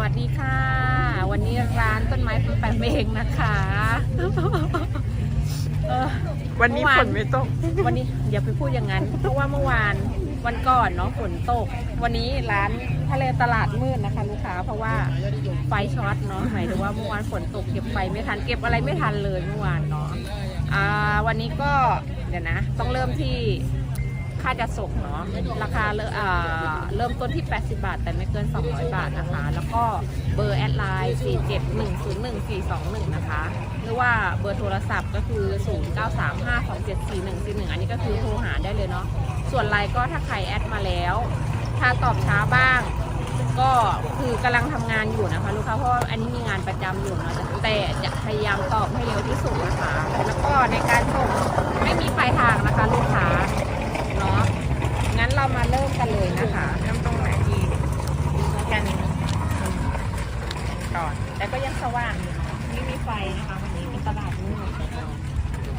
วัสดีค่ะ วันนี้ร้านต้นไม้คุณแปมเองนะคะเออวันนี้เมื่อวานฝนไม่ตก วันนี้อย่าไปพูดอย่างนั้น เพราะว่าเมื่อวานวันก่อนเนาะฝนตก วันนี้ร้านทะเลตลาดมืดนะคะลูกค้าเพราะว่าไฟช็อตเนาะหมายถึงว่าเมื่อวานฝนตกเก็บไฟไม่ทันเก็บอะไรไม่ทันเลยเมื่อวานเนาะอ่าวันนี้ก็เดี๋ยวนะ ต้องเริ่มที่ ค่าจะส่งเนาะราคาเริ่มอ่าเริ่มต้นที่ 80 บาท แต่ไม่เกิน 200 บาทนะคะ แล้วก็เบอร์แอดไลน์ 47101421 นะคะ หรือว่าเบอร์โทรศัพท์ก็คือ 0935274141 อันนี้ก็คือโทรหาได้เลยเนาะส่วนไลน์ก็ถ้าใครแอดมาแล้ว ถ้าตอบช้าบ้างก็คือกำลังทำงานอยู่นะคะลูกค้าเพราะว่าอันนี้มีงานประจำอยู่เนาะแต่จะพยายามตอบให้เร็วที่สุดนะคะ แล้วก็ในการส่งไม่มีปลายทางนะคะลูกค้าเนาะ งั้นเรามาเริ่ม กันเลยนะคะเริ่มตรงไหนดีแค่นี้ก่อน แต่ก็ยังสว่างอยู่เนาะไม่มีไฟนะคะวันนี้เป็นตลาดมืด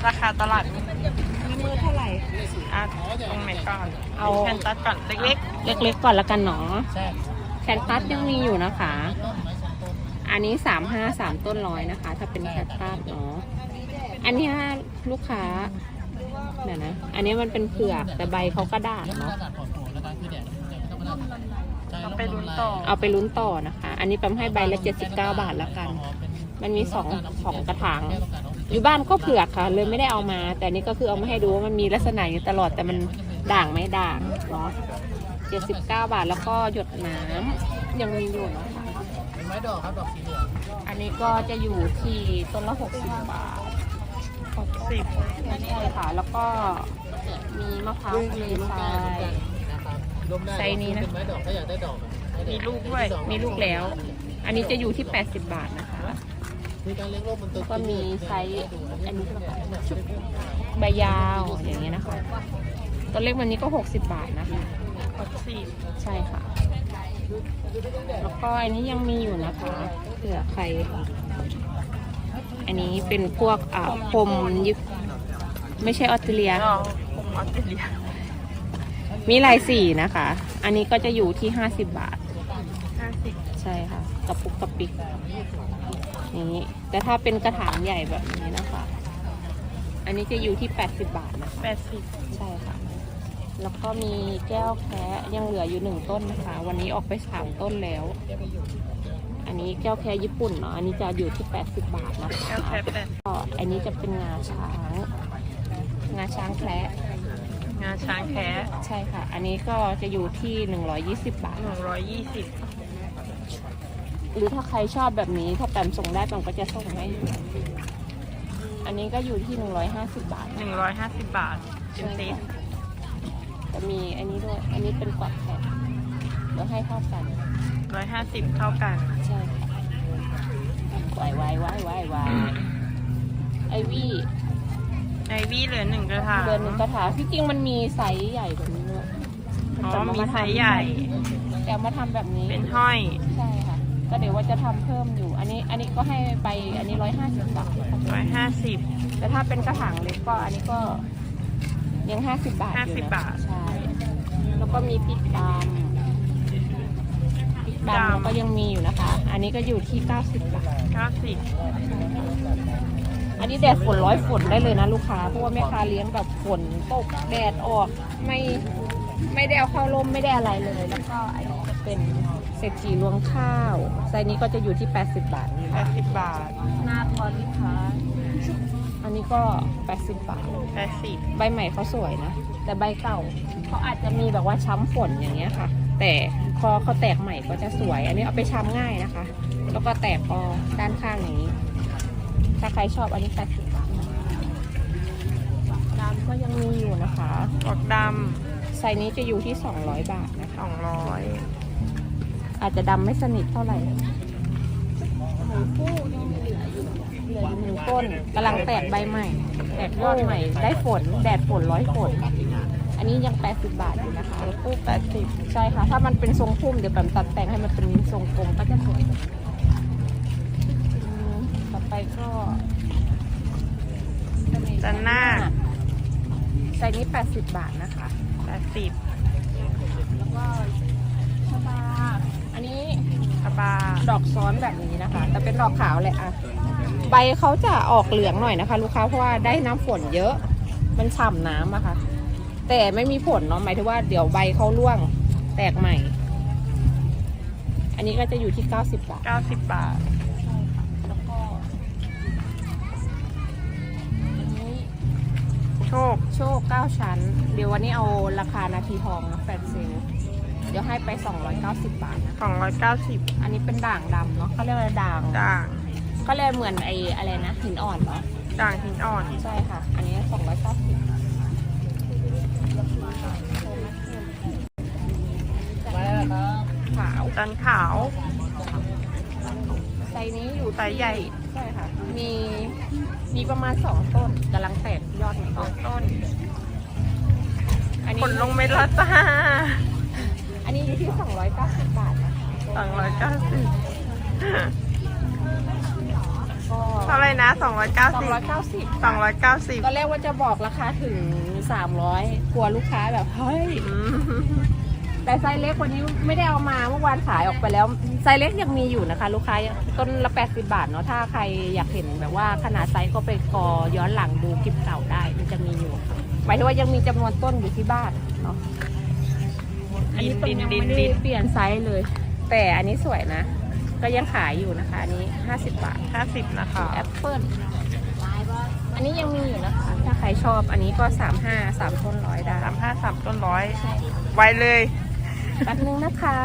ราคาตลาดนี้ไม่มืดเท่าไหร่อะตรงไหนก่อน เอาแคนตัสก่อนเล็กเล็กๆก่อนละกันเนาะแคนตัสยังมีอยู่นะคะ อันนี้สามห้าสามต้นร้อยนะคะ ถ้าเป็นแคนตัสเนาะอันนี้ลูกค้าเดี๋ยวนะ อันนี้มันเป็นเผือกแต่ใบเขาก็ด่างเนาะ ๆเอาไปลุ้นต่อ เอาไปลุ้นต่อนะคะ อันนี้ปั๊มให้ใบละเจ็ดสิบเก้าบาทละกัน มันมีสองสองกระถาง อยู่บ้านก็เผือกค่ะ เลยไม่ได้เอามา แต่นี่ก็คือเอามาให้ดูว่ามันมีลักษณะอยู่ตลอดแต่มันด่างไหม่ด่างเนาะเจ็ดสิบเก้าบาทแล้วก็หยดน้ำยังมีอยู่นะคะเป็นไม้ดอกครับดอกสีเหลืองอันนี้ก็จะอยู่ที่ต้นละหกสิบบาทหกสิบใช่ค่ะ แล้วก็มีมะพร้าวทะเลทรายนะครับรวม ได้ไซส์นี้นะเป็นไม้ดอกถ้าอยากได้ดอกให้ได้มีลูกด้วย มีลูกแล้ว อันนี้จะอยู่ที่ 80 บาทนะคะมีการเลี้ยงโรคบนต้นก็มีไซส์อันนี้ก็ชุบใบยาวอย่างเงี้ยนะคะ ตัวเล็กวันนี้ก็ 60 บาทนะคะหกสิบใช่ค่ะ แล้วก็อันนี้ยังมีอยู่นะคะเผื่อใคร อันนี้เป็นพวกอ่าพรมยึก ไม่ใช่ออสเตรเลียก็ผมออสเตรเลีย มีลายสีนะคะ อันนี้ก็จะอยู่ที่50บาท ห้าสิบใช่ค่ะกระปุกกระปิกอย่างนี้แต่ถ้าเป็นกระถางใหญ่แบบนี้นะคะ อันนี้จะอยู่ที่80บาทนะคะแปดสิบใช่ค่ะ แล้วก็มีแก้วแคะยังเหลืออยู่หนึ่งต้นนะคะ วันนี้ออกไปสามต้นแล้ว อันนี้แก้วแคะญี่ปุ่นเนาะ อันนี้จะอยู่ที่80บาทนะคะแอลแคปแปดก็อันนี้จะเป็นงาช้าง งาช้างแคระ งาช้างแท้ใช่ค่ะ อันนี้ก็จะอยู่ที่ 120 บาทหนึ่งร้อยยี่สิบหรือถ้าใครชอบแบบนี้ ถ้าแปมส่งได้แปมก็จะส่งให้ อันนี้ก็อยู่ที่ 150 บาทหนึ่งร้อยห้าสิบบาทเป็นเซตจะมีอันนี้ด้วย อันนี้เป็นกวักแขกเดี๋ยวให้เข้ากันร้อยห้าสิบเท่ากัน ใช่ค่ะวายวายวายวายวายไอวี่ ไอวี่เหลือหนึ่งกระถางเดือนหนึ่งกระถางที่จริงมันมีไซส์ใหญ่แบบนี้ด้วยอ๋อแต่มีมาไซทำส์ใหญ่ แต่เอามาทำแบบนี้ เป็นห้อย ใช่ค่ะ ก็เดี๋ยวว่าจะทำเพิ่มอยู่ อันนี้ อันนี้ก็ให้ไป อันนี้ร้อยห้าสิบบาทร้อยห้าสิบแต่ถ้าเป็นกระถางเล็กก็ อันนี้ก็ยังห้าสิบบาทอยู่นะ50บาท ใช่ แล้วก็มีพริกดำพริกดำก็ยังมีอยู่นะคะ อันนี้ก็อยู่ที่เก้าสิบบาทเก้าสิบ อันนี้แดดฝนร้อยฝนได้เลยนะลูกค้า เพราะว่าแม่ค้าเลี้ยงแบบฝนตกแดดออกไม่ไม่ได้เอาเข้าร่มไม่ได้อะไรเลย แล้วก็อันนี้จะเป็นเศรษฐีรวงข้าวไซส์นี้ก็จะอยู่ที่ 80 บาทนี่แปค่ะดสิบบาท หน้าทอนลูกค้า อันนี้ก็ 80 บาทแปดสิบใบใหม่เขาสวยนะ แต่ใบเก่าเขาอาจจะมีแบบว่าช้ำฝนอย่างเงี้ยค่ะ แต่พอเขาแตกใหม่ก็จะสวย อันนี้เอาไปช้ำง่ายนะคะ แล้วก็แตกพอด้านข้างอย่างนี้ ถ้าใครชอบอันนี้80บาทดำก็ยังมีอยู่นะคะดอกดไซส์นี้จะอยู่ที่ 200 บาทนะำสคะ องร้อยอาจจะดำไม่สนิทเท่าไหร่หมูคู่ยังเหลืออยู่เหลืออยู่หนึ่งต้นกำลังแตกใบใหม่ แตกยอดใหม่ ได้ฝน แดดฝนร้อยฝน อันนี้ยัง 80 บาทอยู่นะคะคู่แปดสิบใช่ค่ะ ถ้ามันเป็นทรงพุ่มเดี๋ยวแบบตัดแต่งให้มันเป็นทรงกลมก็จะสวยอืมต่อ ไปก็จันหน้าไซส์นี้80 บาทนะคะแปดสิบแล้วก็ชบาอันนี้กระบาดอกซ้อนแบบนี้นะคะ แต่เป็นดอกขาวแหละอะใบเขาจะออกเหลืองหน่อยนะคะ ลูกค้าเพราะว่าได้น้ำฝนเยอะ มันฉ่ำน้ำอะค่ะ แต่ไม่มีผลเนาะหมายถึงว่าเดี๋ยวใบเขาร่วงแตกใหม่ อันนี้ก็จะอยู่ที่ 90 บาท90บาทแล้ว โชคโชค9ชั้น เดี๋ยววันนี้เอาราคานาทีทองนะแฟนเซลเดี๋ยวให้ไป 290 บาทนะ 290 อันนี้เป็นด่างดำเนาะเขาเรียกว่าด่าง ด่าง ก็เลยเหมือนไอ้อะไรนะหินอ่อนเนาะด่างหินอ่อน ใช่ค่ะ อันนี้สองร้อยเก้าสิบมาแล้วครับขาวจันขาวไซส์นี้อยู่ไซส์ใหญ่ ใช่ค่ะ มี มีประมาณสองต้นกำลังแตกยอดสองต้น อันนี้ผลลงเม็ดและจ้าอันนี้อยู่ที่สองร้อยเก้าสิบบาทนะคะ290ก็เท่าไหรนะสองร้อยเก้าสิบ290 290ตอนแรกว่าจะบอกราคาถึงสามร้อยกลัวลูกค้าแบบ เฮ้ย อืม แต่ไซส์เล็กวันนี้ไม่ได้เอามาเมื่อวานขายออกไปแล้วไซส์เล็กยังมีอยู่นะคะ ลูกค้าต้นละ 80 บาทเนาะถ้าใครอยากเห็นแบบว่าขนาดไซส์ก็ไปกอย้อนหลังดูคลิปเก่าได้มันจะมีอยู่หมายถึงว่ายังมีจำนวนต้นอยู่ที่บ้านเนาะอันนี้ต้นยังไม่ได้เปลี่ยนไซส์เลย แต่อันนี้สวยนะ ก็ยังขายอยู่นะคะอันนี้ 50 บาท 50 นะคะแอปเปิลอันนี้ยังมีอยู่นะคะ ถ้าใครชอบอันนี้ก็ 35 3 ต้นร้อยได้ 353 ต้นร้อยไวเลย แป๊บนึงนะคะ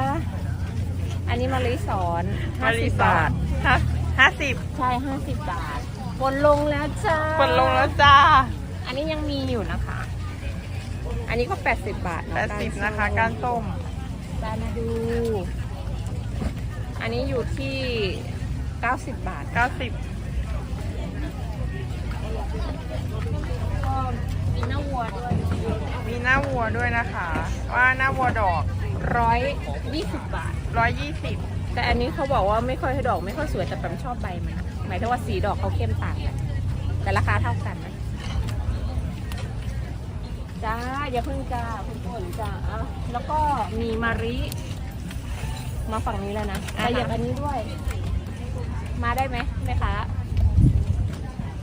อันนี้มาลีสอนมารี50สอบาท ห้าห้าสิบใช่50บาทบนลงแล้วจ้ากดลงแล้วจ้าอันนี้ยังมีอยู่นะคะ อันนี้ก็80บาทเนอ80นะคะการส้มการดู อันนี้อยู่ที่90บาท90ก็มีหน้าวัวด้วย มีหน้าวัวด้วยนะคะ ว่าหน้าวัวดอก ร้อยยี่สิบบาท120แต่อันนี้เขาบอกว่าไม่ค่อยให้ดอกไม่ค่อยสวยแต่แปมชอบใบมันนะหมายถึงว่าสีดอกเขาเข้มต่างกันแต่ราคาเท่ากันนะจ้าอย่าเพิ่งจ้าคุณฝนจ้าอะแล้วก็มีมาริมาฝั่งนี้แล้วนะอ่าแต่ฮะอยากอันนี้ด้วย มาได้ไหมแม่ค้า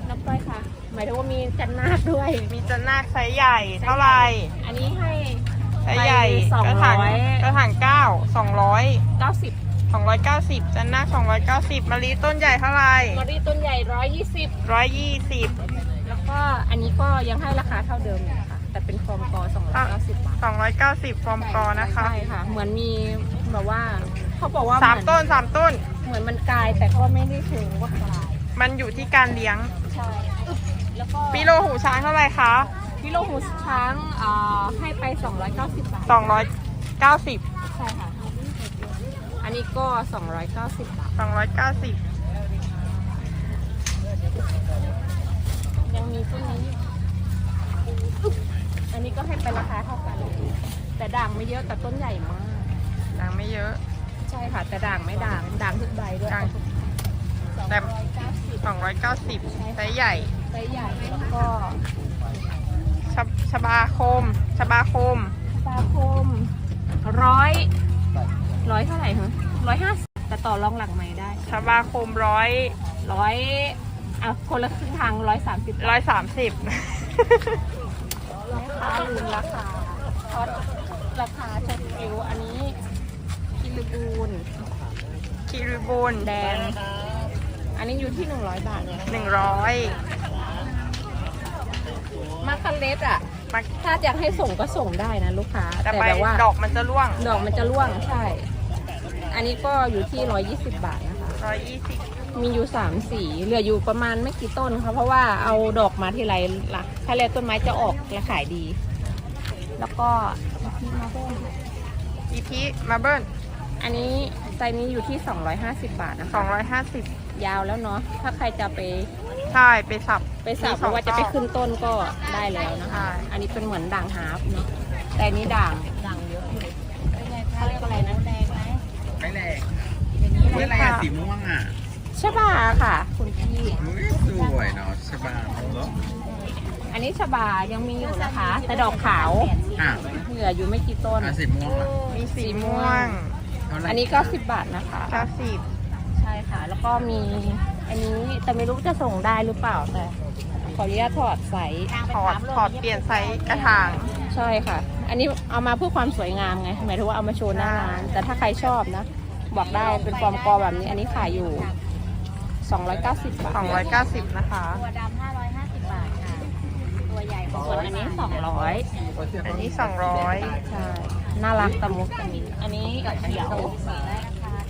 นับก้อยค่ะ หมายถึงว่ามีจันนาคด้วย มีจันนาคไซส์ใหญ่เท่าไหร่ อันนี้ให้ ไซส์ใหญ่ไป200 กระถางกระถางเก้าสองร้อยเก้าสิบสองร้อยเก้าสิบจันนาคสองร้อยเก้าสิบมะลิต้นใหญ่เท่าไหร่มาริต้นใหญ่ร้อยยี่สิบร้อยยี่สิบแล้วก็อันนี้ก็ยังให้ราคาเท่าเดิมอยู่นะคะแต่เป็นฟอร์มกอ290บาทสองร้อยเก้าสิบฟอร์มกอนะคะ ใช่ค่ะ เหมือนมีแบบว่า เขาบอกว่าสามเหอนต้นสามต้น เหมือนมันกลายแต่ก็ไม่ได้เชิงว่ากลายมันอยู่ที่การเลี้ยง ใช่แล้วก็ปิโลหูช้างเท่าไหร่คะ พิโลหูช้างเอ่อให้ไป 290 บาทสองร้อยเก้าสิบใช่ค่ะ อันนี้ก็ 290 บาท สองร้อยเก้าสิบยังมีต้นนี้อยู่อันนี้ก็ให้ไปราคาเท่ากันเลยแต่ด่างไม่เยอะแต่ต้นใหญ่มาก นางไม่เยอะ ใช่ค่ะ แต่ด่างไม่ด่างด่างทุกใบด้วยด่างทุกแต่ 290 สองร้อยเก้าสิบไซส์ใหญ่ ไซส์ใหญ่แล้วก็ ชบชบาคม ชบาคม ปลาคมร้อยร้อยเท่าไหร่ฮะร้อยห้าสิบแต่ต่อรองหลังใหม่ได้ชบาคมร้อยร้อยอะคนละครึ่งทางร้อยสามสิบร้อยสามสิบแม่ค้าลืมราคาเพราะราคาช็อตฟิวอันนี้คิริบูนคิริบูนแดง อันนี้อยู่ที่หนึ่งร้อยบาทหนึ่งร้อย มาคันเลสอะถ้าอยากให้ส่งก็ส่งได้นะลูกค้า แต่แต่ใบแบบว่าดอกมันจะร่วงดอกมันจะร่วงใช่ อันนี้ก็อยู่ที่ร้อยยี่สิบบาทนะคะ ร้อยยี่สิบมีอยู่สามสี เหลืออยู่ประมาณไม่กี่ต้นค่ะ เพราะว่าเอาดอกมาทีไรละถ้าแล้วต้นไม้จะออกและขายดี แล้วก็ที่มาเบิ้ลอีพีมาเบิลอันนี้ไซส์นี้อยู่ที่ 250 บาทนะสอคะงร้อยห้าสิบยาวแล้วเนาะ ถ้าใครจะไป ใช่ไปสับไปสับมีหสรือองว่าจะไปต่อขึ้นต้นก็ได้แล้วนะใช่คะ อันนี้เป็นเหมือนด่างฮาร์ฟเนาะแต่อันนี้ด่างด่างเยอะอยู่เขาเรียกอะไรนะแดงไหมไม่แรงนี่อะไรอะสีม่วงอะชบาค่ะ คุณพี่สวยเนาะใช่ป่ะอันนี้ชบายังมีอยู่นะคะ แต่ดอกขาวอะเหลืออยู่ไม่กี่ต้นอะสีม่วงอะมีสีม่วงเท่าไหร่อันนี้ก็สิบบาทนะคะเก้าสิบใช่ค่ะ แล้วก็มี อันนี้แต่ไม่รู้จะส่งได้หรือเปล่าแต่ขออนุญาตถอดใสถอดถอดเปลี่ยนไซส์กระถาง ใช่ค่ะ อันนี้เอามาเพื่อความสวยงามไงหมายถึงว่าเอามาโชว์หน้าร้านแต่ถ้าใครชอบนะ บอกได้เป็นฟอร์มกอแบบนี้ อันนี้ขายอยู่ 290 บาทสองร้อยเก้าสิบนะคะ ตัวดำ550 บาทค่ะ ตัวใหญ่กว่าส่วนอันนี้ 200 อันนี้สองร้อยใช่ น่ารักตะมุกตะมิอันนี้เขียว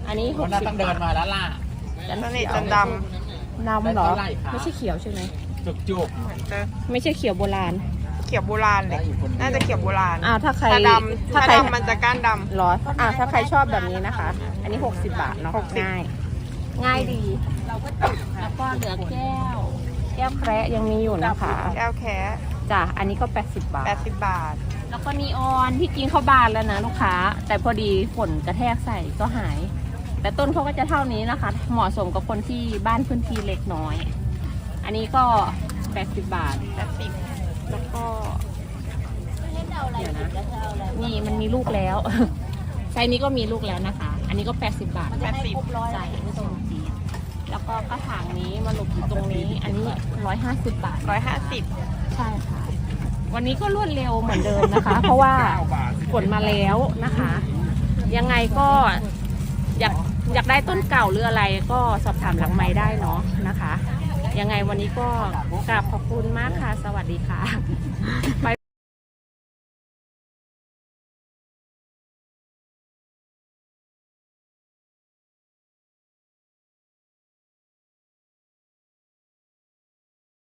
อันนี้คนน่า60ต้องเดินมาแล้วล่ะ จันตัวเขีนี้ยวจันดนำเหรอได้เท่าไหร่คะไม่ใช่เขียวใช่ไหม จุกจุกำเหมือนจะไม่ใช่เขียวโบราณ เขียวโบราณเลยน่าจะเขียวโบราณอ้าวถ้าใครถ้าดำถ้าถ้าใคร ดำมันจะก้านด เหรออ่าถ้าใครชอบแบบนี้นะคะ อันนี้ 60 บาทเนาะ60ง่าย ง่ายดีแล้วก็เหลือแก้ว แก้วแคระยังมีอยู่นะคะำแก้วแคะจ้ะอันนี้ก็ 80 บาทแปดสิบบาท แล้วก็นีออนที่จริงเขาบานแล้วนะลูกค้า แต่พอดีฝนกระแทกใส่ก็หาย แต่ต้นเขาก็จะเท่านี้นะคะ เหมาะสมกับคนที่บ้านพื้นที่เล็กน้อย อันนี้ก็ 80 บาทแปดสิบแล้วก็เดี๋ยวนะนี่มันมีลูกแล้ว ไซส์นี้ก็มีลูกแล้วนะคะ อันนี้ก็ 80 บาทแปดสิบใส่ไม่ตรงจีนแล้วก็กระถางนี้มาหลบอยู่ตรงนี้ อันนี้ 150 บาทร้อยห้าสิบใช่ค่ะ วันนี้ก็รวดเร็วเหมือนเดิมนะคะ เพราะว่าฝนมาแล้วนะคะ ยังไงก็อยาก อยากได้ต้นเก่าหรืออะไรก็สอบถามหลังไม้ได้เนาะนะคะ ยังไงวันนี้ก็กราบขอบคุณมากค่ะ สวัสดีค่ะ